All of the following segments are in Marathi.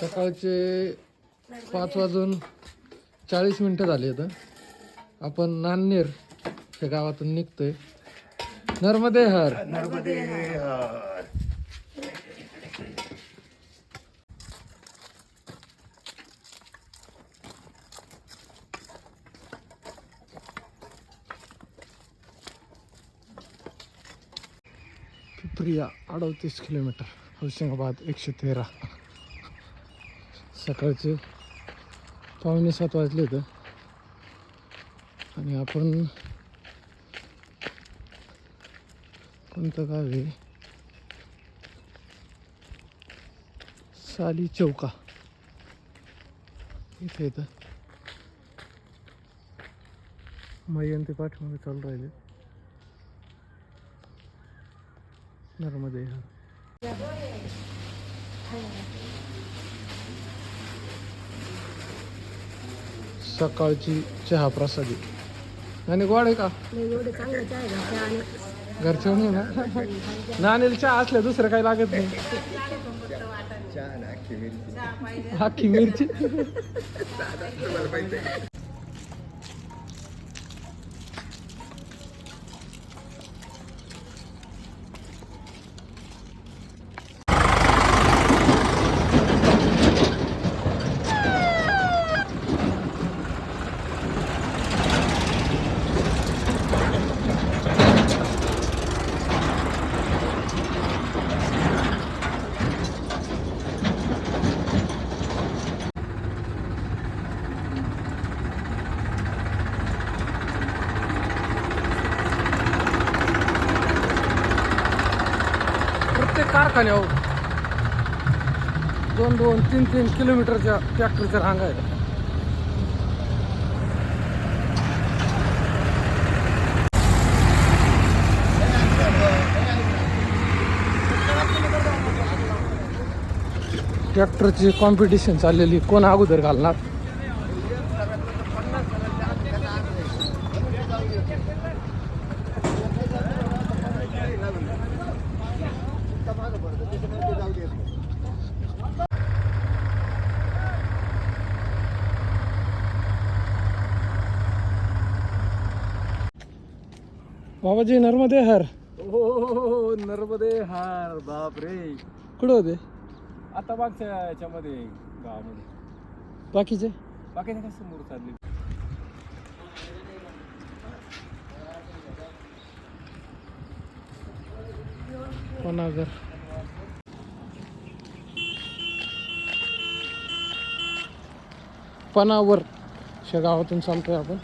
सकाळचे पाच वाजून चाळीस मिनटं झाली आता आपण नान्नेर या गावातून निघतोय. नर्मदे हर. पिपरिया अडतीस किलोमीटर. होशंगाबाद एकशे तेरा. सकाळचे पावणे सात वाजले होतं. आणि आपण कोणतं गाव आहे? साली चौका. इथे येतं. मयंती ते चालू राहिले. नर्मदे सकाळची चहा प्रसादी. आणि गोड आहे का? एवढं चांगलं चहा आहे घरच्या आणि घरच्या नाही ना? नाणीला चहा असल्या दुसरं काही लागत नाही. अख्खी मिरची. कारखान्यावर दोन दोन तीन तीन किलोमीटरच्या ट्रॅक्टरच्या रांगा आहेत. ट्रॅक्टरची कॉम्पिटिशन चाललेली. कोण अगोदर घालणार? बाबाजी नर्मदे हर. हो नर्मदे हार बाप रे कुठं होते? आता मागच्या याच्यामध्ये गावामध्ये. बाकीचे? बाकी काय समोर चालले? पनागर पनावर. च्या गावातून चालतोय आपण.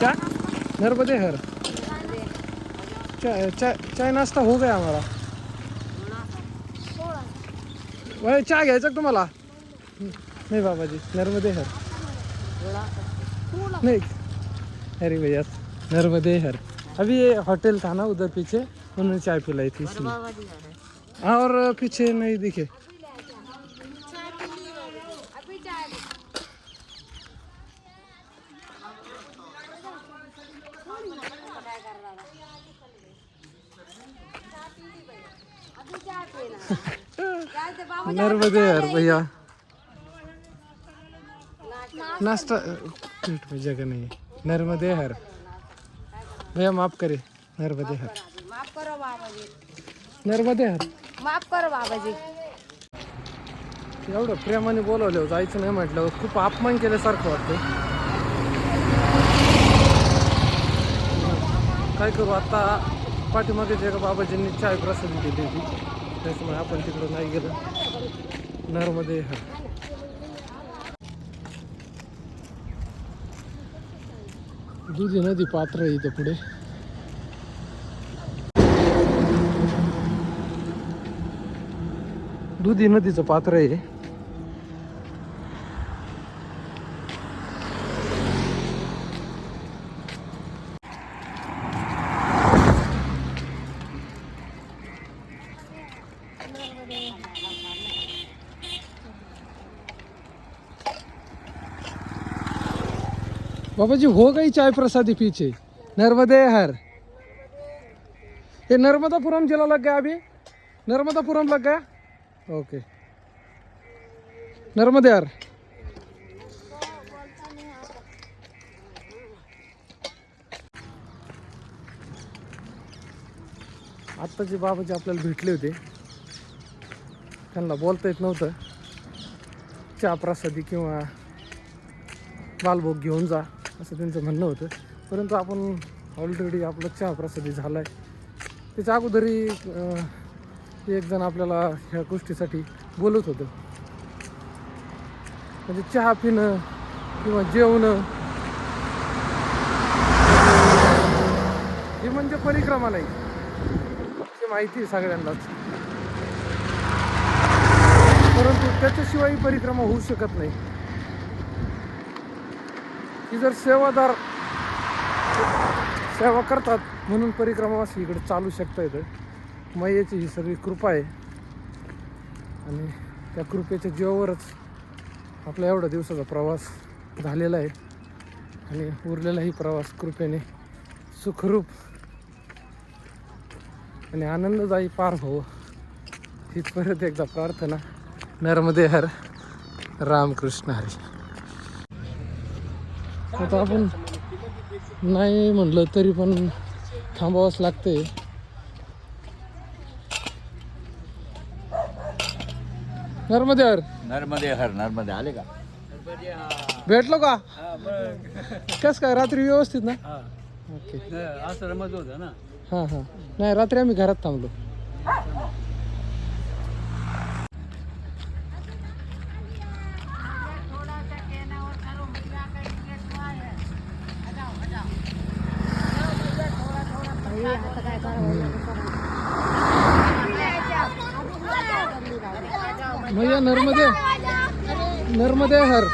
क्या नर्मदे हर चाय चाय चाय नाश्ता हो गया हमारा. वह चहा घ्यायचा का तुम्हाला? नहीं बाबा जी नर्मदे हर नहीं. अरे भैया नर्मदे हर अभी ये होटल था ना उधर पीछे उन्होंने चाय पिलाई थी इसलिए और पीछे नहीं दिखे। नर्मदे हर भैया नाश्ता पेट में जगह नहीं है नर्मदे हर भैया माफ करे. नर्मदे हर माफ करो बाबाजी नर्मदे हर माफ करो बाबाजी एवढं प्रेमाने बोलवलं जायचं नाही म्हटलं. खूप अपमान केल्यासारखं वाटतं काय करू आता पाठीमागे जे का बाबाजींनी चाय प्रसाद दिली होती त्याच्यामुळे आपण तिकडं नाही गेलो. नर्मदे हर दुधी नदी पात्र आहे इथं पुढे. दुधी नदीचं पात्र आहे. बाबा जी हो गई चाय प्रसादी पीछे। नर्मदे हर ये नर्मदापुरम जिला लग गया अभी? नर्मदापुरम लग गया? ओके। नर्मदे हर आत्ता जे बाबाजी आपल्याला भेटले होते. त्यांना बोलता येत नव्हतं. चहा प्रसादी किंवा बालभोग घेऊन जा. असं त्यांचं म्हणणं होतं. परंतु आपण ऑलरेडी आपलं चहा प्रसादी झाला आहे त्याच्या अगोदरही एक जण आपल्याला ह्या गोष्टीसाठी बोलत होतं. म्हणजे चहा पिणं किंवा जेवणं हे म्हणजे परिक्रमा नाही हे माहिती आहे सगळ्यांनाच. परंतु त्याच्याशिवाय परिक्रमा होऊ शकत नाही. की जर सेवादार सेवा करतात म्हणून परिक्रमावासी इकडे चालू शकता येतं मैयाची ही सगळी कृपा आहे. आणि त्या कृपेच्या जीवावरच आपला एवढा दिवसाचा प्रवास झालेला आहे. आणि उरलेलाही प्रवास कृपेने सुखरूप आणि आनंददायी पार व्हावं हीच परत एकदा प्रार्थना. नर्मदे हर रामकृष्ण हरी. आता आपण नाही म्हणलं तरी पण थांबावंच लागते नर्मदे हर. नर्मदे हर नर्मदे. आले का? भेटलो का? कस काय रात्री व्यवस्थित ना? ओके आश्रमच होता ना. हां हां. नाही रात्री आम्ही घरात थांबलो. नर्मदे हर.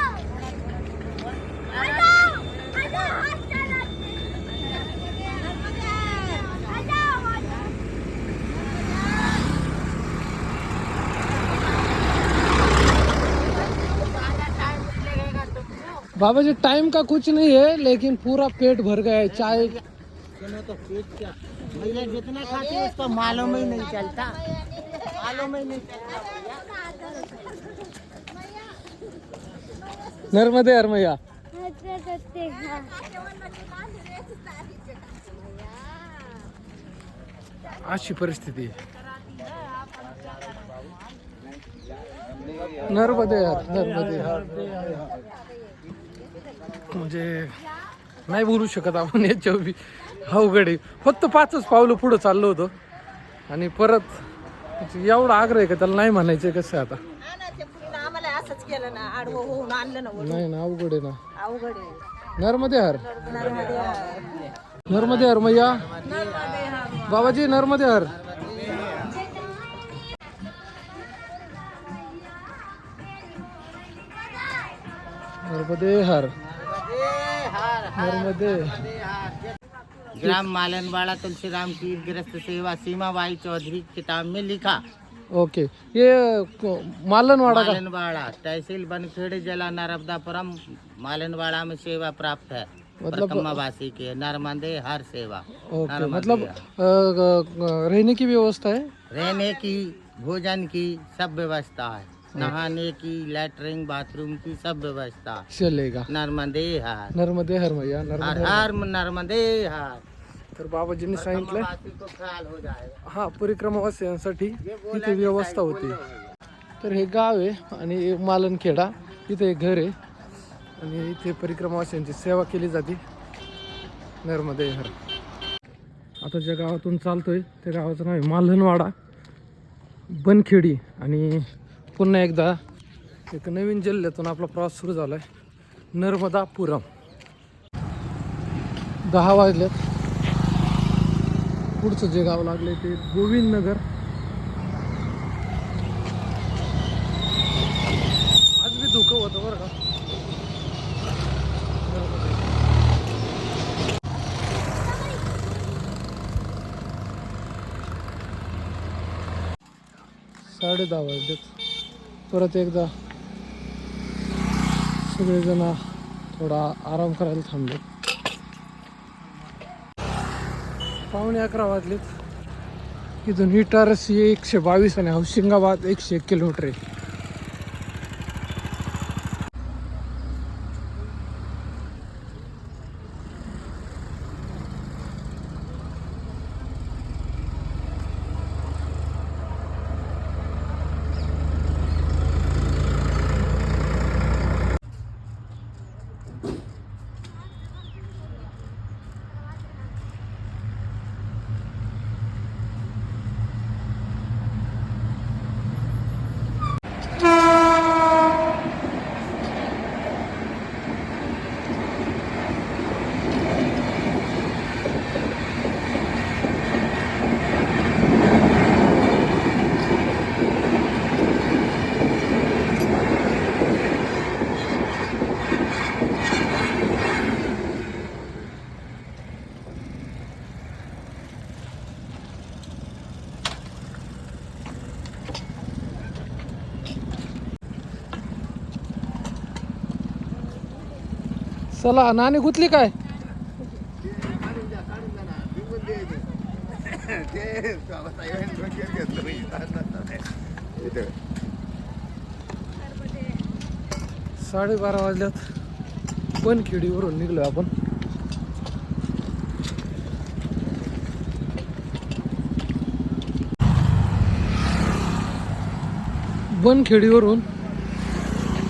बाबा जी टाइम का कुछ नहीं है, लेकिन पूरा पेट भर गया है, चाय भैया, जितना खाते उसको मालूम ही नहीं चलता। मालूम ही नहीं नर्मदे अर्मया अशी परिस्थिती. नर्मदे नर्मदे म्हणजे नाही बोलू शकत आपण याच्या बी अवघड आहे. फक्त पाचच पावलं पुढं चाललो होतो. आणि परत एवढा आग्रह आहे का त्याला नाही म्हणायचं कसं आहे आता? केलं ना आडवं होऊन आणलं ना नाही ना अवघड आहे ना अवघड आहे नर्मदे हर नर्मदे हर मैया बाबाजी नर्मदे हर नर्मदे हर नर्मदे ग्राम मालनवाड़ा तुलसीराम की गिरस्त सेवा सीमा बाई चौधरी किताब में लिखा। ओके। ये मालनवाड़ा का मालनवाड़ा तहसील बनखेड़े जिला नर्मदापुरम। मालनवाड़ा में सेवा प्राप्त है। मतलब- प्रकम्मावासी के नर्मदे हर सेवा। ओके मतलब रहने की व्यवस्था है? रहने की भोजन की सब व्यवस्था है। नहाने की लैटरिन बाथरूम की सब व्यवस्था। चलेगा। नर्मदे हर। नर्मदे हर मैया हर. हर नर्मदे हर। तर बाबाजींनी सांगितलं हो हा परिक्रमावासियांसाठी इथे व्यवस्था होती. तर हे गाव आहे आणि मालनखेडा इथे एक घर आहे. आणि इथे परिक्रमावासियांची सेवा केली जाते. नर्मदे हर आता ज्या गावातून चालतोय त्या गावाचं नाव आहे मालनवाडा बनखेडी. आणि पुन्हा एकदा एक नवीन जिल्ह्यातून आपला प्रवास सुरू झाला आहे नर्मदापुरम. दहा वाजल्यात पुढचं जे गाव लागले ते गोविंद नगर आज बी धुकं होतं बरं का? साडे दहा वाजलेत. परत एकदा सगळेजण थोडा आराम करायला थांबले पावणे अकरा वाजलेत. इथून इटारसी एकशे बावीस आणि हौशिंगाबाद एकशे एक किलोमीटर आहे. चला नाणी गुतली काय? साडेबारा वाजल्यात. बनखेडीवरून निघलो आपण. बनखेडीवरून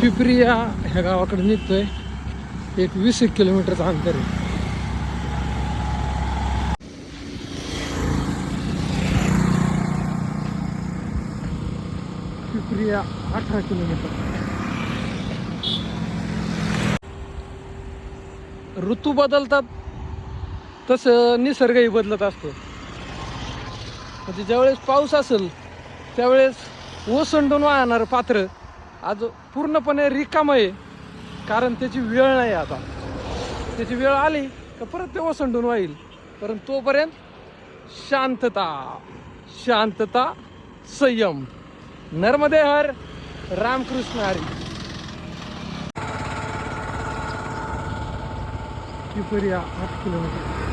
पिपरी या ह्या गावाकडे निघतोय. एक वीस एक किलोमीटरचं अंतर आहे. पिपरिया अठरा किलोमीटर. ऋतू बदलतात तसं निसर्गही बदलत असतो. म्हणजे ज्यावेळेस पाऊस असेल त्यावेळेस ओसंडून वाहणारं पात्र आज पूर्णपणे रिकाम आहे. कारण त्याची वेळ नाही आता. त्याची वेळ आली का परत ते ओसंडून वाईल परंतु तोपर्यंत शांतता शांतता संयम. नर्मदे हर रामकृष्ण हरी. पिपरिया आठ किलोमीटर.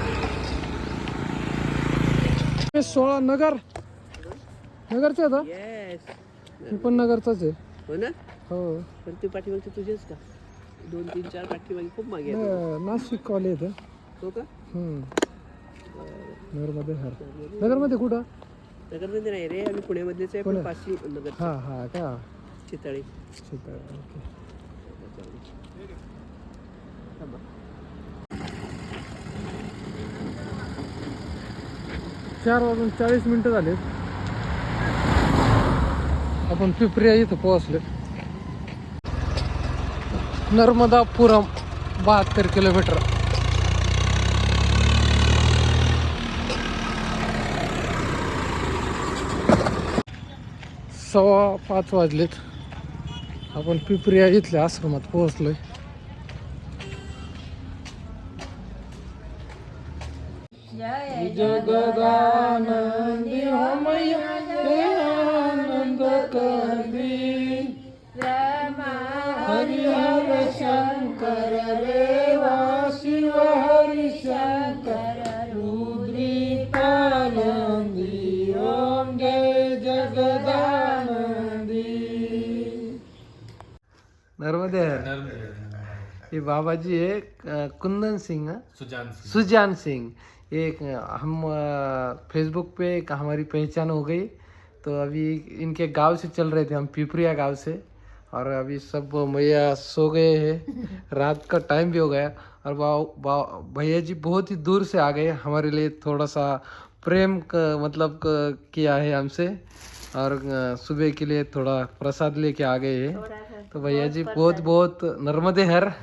हे सोळा नगर. नगरचे आता मी पण नगरचाच आहे. हो ना? हो. पण ते पाठीमागचे तुझेच का? दोन तीन चार पाठीमागे खूप मागे. न- नाशिक कॉलेज आहे हो का? हम्म. नगरमध्ये हर. नगरमध्ये. कुठं? नगरमध्ये नाही रे आम्ही पुण्यामध्येच आहे पण. पुण्यात? पाचवी नगर हा हा का? चितळे. ठीक आहे ओके. थांबा. चार वाजून चाळीस मिनिटं झाले आपण पिपरिया इथं पोहोचले नर्मदापुरम बहात्तर किलोमीटर. सव्वा पाच वाजलेत. आपण पिपरिया इथल्या आश्रमात पोहोचलोय. जगदानंदी हमया ये बाबाजी है अ, कुंदन सिंह सुजान सिंह। सुजान सिंह। एक हम फेसबुक पे एक हमारी पहचान हो गई। तो अभी इनके गाँव से चल रहे थे हम पिपरिया गाँव से। और अभी सब भैया सो गए हैं। रात का टाइम भी हो गया। और बा- बा- भैया जी बहुत ही दूर से आ गए। हमारे लिए थोड़ा सा प्रेम क- मतलब क- किया है हमसे। और सुबह के लिए थोड़ा प्रसाद लेके आ गए हैं। तो भैया जी बहुत बहुत नर्मदे हर।